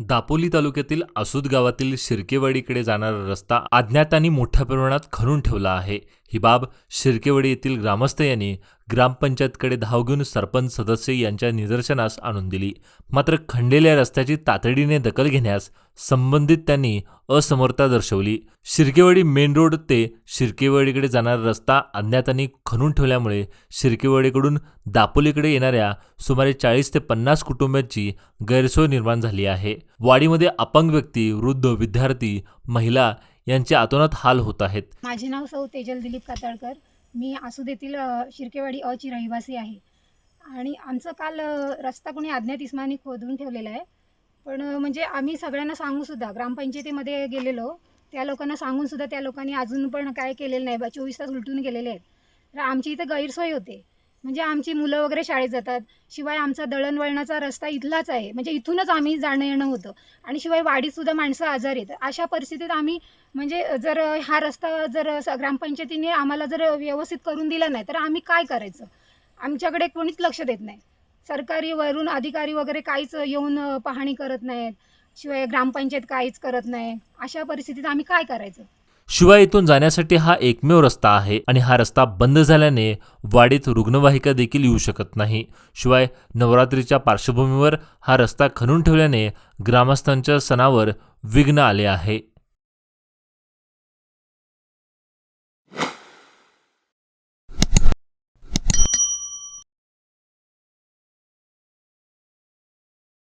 दापोली तालुक्यातील आसूद गावातील शिर्केवाडीकडे जाणारा रस्ता अज्ञातांनी मोठ्या प्रमाणात खणून ठेवला आहे. ही बाब शिर्केवाडी येथील ग्रामस्थ यांनी ग्रामपंचायतकडे धाव घेऊन सरपंच सदस्य यांच्या निदर्शनास आणून दिली. मात्र खणलेल्या रस्त्याची तातडीने दखल घेण्यास संबंधित त्यांनी असमर्थता दर्शवली. शिर्केवाडी मेन रोड ते शिर्केवाडीकडे जाणारा रस्ता अज्ञातांनी खणून ठेवल्यामुळे शिर्केवाडीकडून दापोलीकडे येणाऱ्या सुमारे चाळीस ते पन्नास कुटुंबांची गैरसोय निर्माण झाली आहे. वाडीमध्ये अपंग व्यक्ती वृद्ध विद्यार्थी महिला यांचे आतोनात हाल होत आहेत. माझे नाव सौ तेजल दिलीप कातळकर. मी आसुद येथील शिर्केवाडी अची रहिवासी आहे. आणि आमचं काल रस्ता कोणी अज्ञात इस्मानी खोदून ठेवलेला आहे. पण म्हणजे आम्ही सगळ्यांना सांगूनसुद्धा ग्रामपंचायतीमध्ये गेलेलो त्या लोकांना सांगूनसुद्धा त्या लोकांनी अजून पण काय केलेलं नाही बा चोवीस तास उलटून गेलेले आहेत. तर आमची इथं गैरसोय होते. म्हणजे आमची मुलं वगैरे शाळेत जातात शिवाय आमचा दळणवळणाचा रस्ता इथलाच आहे. म्हणजे इथूनच आम्ही जाणं येणं होतं. आणि शिवाय वाडीतसुद्धा माणसं आजारी आहेत. अशा परिस्थितीत आम्ही म्हणजे जर हा रस्ता जर ग्रामपंचायतीने आम्हाला जर व्यवस्थित करून दिला नाही तर आम्ही काय करायचं? आमच्याकडे कोणीच लक्ष देत नाही. सरकारी वरून अधिकारी वगैरे काहीच येऊन पाहणी करत नाहीत. शिवाय ग्रामपंचायत काहीच करत नाही. अशा परिस्थितीत आम्ही काय करायचं? शिवाय इथून जाण्यासाठी हा एकमेव रस्ता आहे आणि हा रस्ता बंद झाल्याने वाडीत रुग्णवाहिका देखील येऊ शकत नाही. शिवाय नवरात्रीच्या पार्श्वभूमीवर हा रस्ता खणून ठेवल्याने ग्रामस्थांच्या सणावर विघ्न आले आहे.